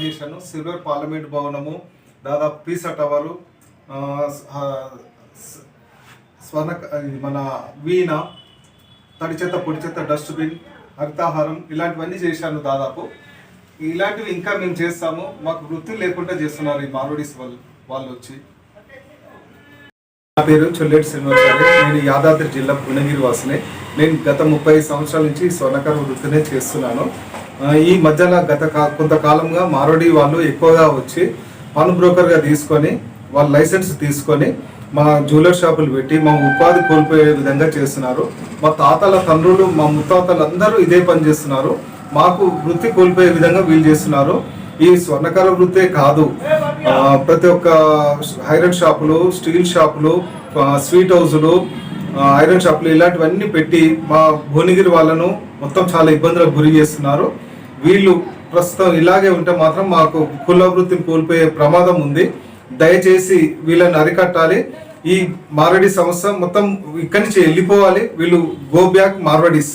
చేశాను silver parliament భవనము దాదాపు పీసా టవరు స్వర్ణ మన వీణ తడి చెత్త పొడి చెత్త డస్ట్బిన్ హరితాహారం ఇలాంటివన్నీ చేశాను దాదాపు. ఇలాంటివి ఇంకా మేము చేస్తాము. మాకు వృత్తి లేకుండా చేస్తున్నారు ఈ మారోడీస్ వాళ్ళు వాళ్ళు వచ్చి నా పేరు చొల్లేటి శ్రీనివాసారి నేను యాదాద్రి జిల్లా పుణగిరి వాసిని. నేను గత ముప్పై సంవత్సరాల నుంచి స్వర్ణకర స్వర్ణకార వృత్తినే చేస్తున్నాను. ఈ మధ్యలో గత కొంతకాలంగా మారోడి వాళ్ళు ఎక్కువగా వచ్చి పన్ను బ్రోకర్గా తీసుకొని వాళ్ళ లైసెన్స్ తీసుకొని మా జ్యువెలర్ షాపులు పెట్టి మా ఉపాధి కోల్పోయే విధంగా చేస్తున్నారు. మా తాతల తండ్రులు మా ముత్తాతలు అందరూ ఇదే పని చేస్తున్నారు. మాకు వృత్తి కోల్పోయే విధంగా వీళ్ళు చేస్తున్నారు. ఈ స్వర్ణకార వృత్తే కాదు. ప్రతి ఒక్క ఐరన్ షాపులు స్టీల్ షాపులు స్వీట్ హౌజులు ఐరన్ షాపులు ఇలాంటివన్నీ పెట్టి మా భువనగిరి వాళ్ళను మొత్తం చాలా ఇబ్బందులకు గురి చేస్తున్నారు. వీళ్ళు ప్రస్తుతం ఇలాగే ఉంటే మాత్రం మాకు కుల వృత్తిని కోల్పోయే ప్రమాదం ఉంది. దయచేసి వీళ్ళని అరికట్టాలి. ఈ మార్వడి సంస్థ మొత్తం ఇక్కడి నుంచి వెళ్ళిపోవాలి. వీళ్ళు గో బ్యాక్ మార్వడీస్.